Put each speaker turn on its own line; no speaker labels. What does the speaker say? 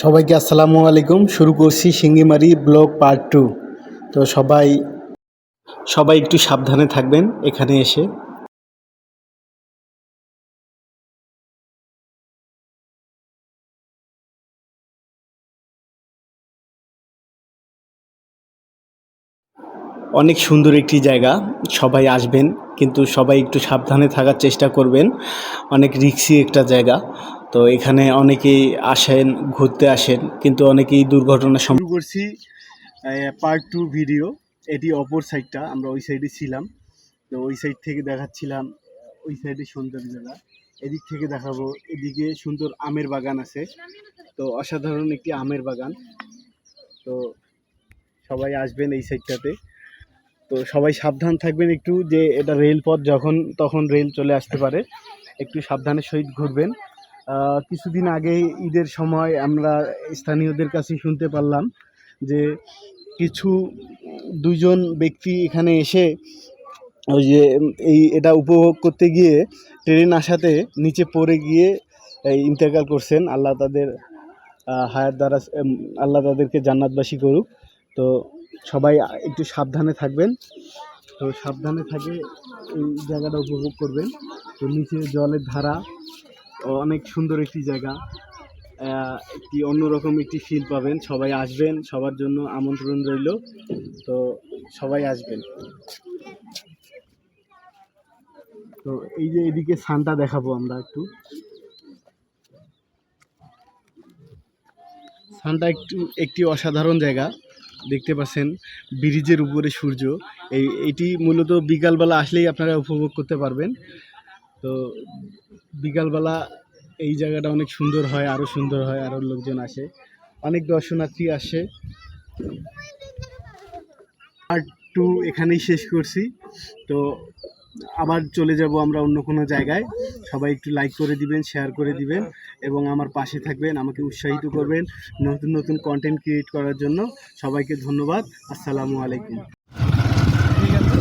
সবাইকে আসসালামু আলাইকুম। শুরু করছি সিঙ্গিমারি ব্লগ পার্ট টু তো সবাই সবাই একটু সাবধানে থাকবেন এখানে এসে। অনেক সুন্দর একটি জায়গা, সবাই আসবেন, কিন্তু সবাই একটু সাবধানে থাকার চেষ্টা করবেন। অনেক রিক্সি একটা জায়গা। তো এখানে অনেকেই আসেন, ঘুরতে আসেন, কিন্তু অনেকেই দুর্ঘটনা শুরু করছি পার্ট টু ভিডিও এটি অপর সাইডটা আমরা ওই সাইডে ছিলাম। তো ওই সাইড থেকে দেখাচ্ছিলাম, ওই সাইডে সুন্দর জায়গা। এদিক থেকে দেখাবো, এদিকে সুন্দর আমের বাগান আছে। তো অসাধারণ একটি আমের বাগান। তো সবাই আসবেন এই সাইডটাতে তো সবাই সাবধান থাকবেন একটু যে এটা রেলপথ যখন, তখন রেল চলে আসতে পারে। একটু সাবধানের সহিত ঘুরবেন। কিছুদিন আগে ঈদের সময় আমরা স্থানীয়দের কাছে শুনতে পারলাম যে কিছু দুইজন ব্যক্তি এখানে এসে ওই যে এই এটা উপভোগ করতে গিয়ে ট্রেন আসাতে নিচে পড়ে গিয়ে ইন্তেকাল করছেন। আল্লাহ তাদের হায়াত দ্বারা আল্লাহ তাদেরকে জান্নাতবাসী করুক। তো সবাই একটু সাবধানে থাকবেন। তো সাবধানে থাকে এই জায়গাটা উপভোগ করবেন। তো নিচে জলের ধারা অনেক সুন্দর একটি জায়গা। একটি অন্যরকম একটি ফিল পাবেন। সবাই আসবেন, সবার জন্য আমন্ত্রণ রইল। তো সবাই আসবেন। তো এই যে এদিকে সানটা দেখাবো আমরা একটু। সানটা একটু, একটি অসাধারণ জায়গা। দেখতে পাচ্ছেন, ব্রিজের উপরে সূর্য। এই, এটি মূলত বিকালবেলা আসলেই আপনারা উপভোগ করতে পারবেন। তো বিকালবেলা এই জায়গাটা অনেক সুন্দর হয় আরও সুন্দর হয় আরও লোকজন আসে। অনেক দর্শনার্থী আসে। পার্ট টু এখানেই শেষ করছি। তো আবার চলে যাব আমরা অন্য কোনো জায়গায়। সবাই একটু লাইক করে দিবেন শেয়ার করে দিবেন এবং আমার পাশে থাকবেন, আমাকে উৎসাহিত করবেন নতুন নতুন কন্টেন্ট ক্রিয়েট করার জন্য। সবাইকে ধন্যবাদ। আসসালামু আলাইকুম।
ঠিক আছে।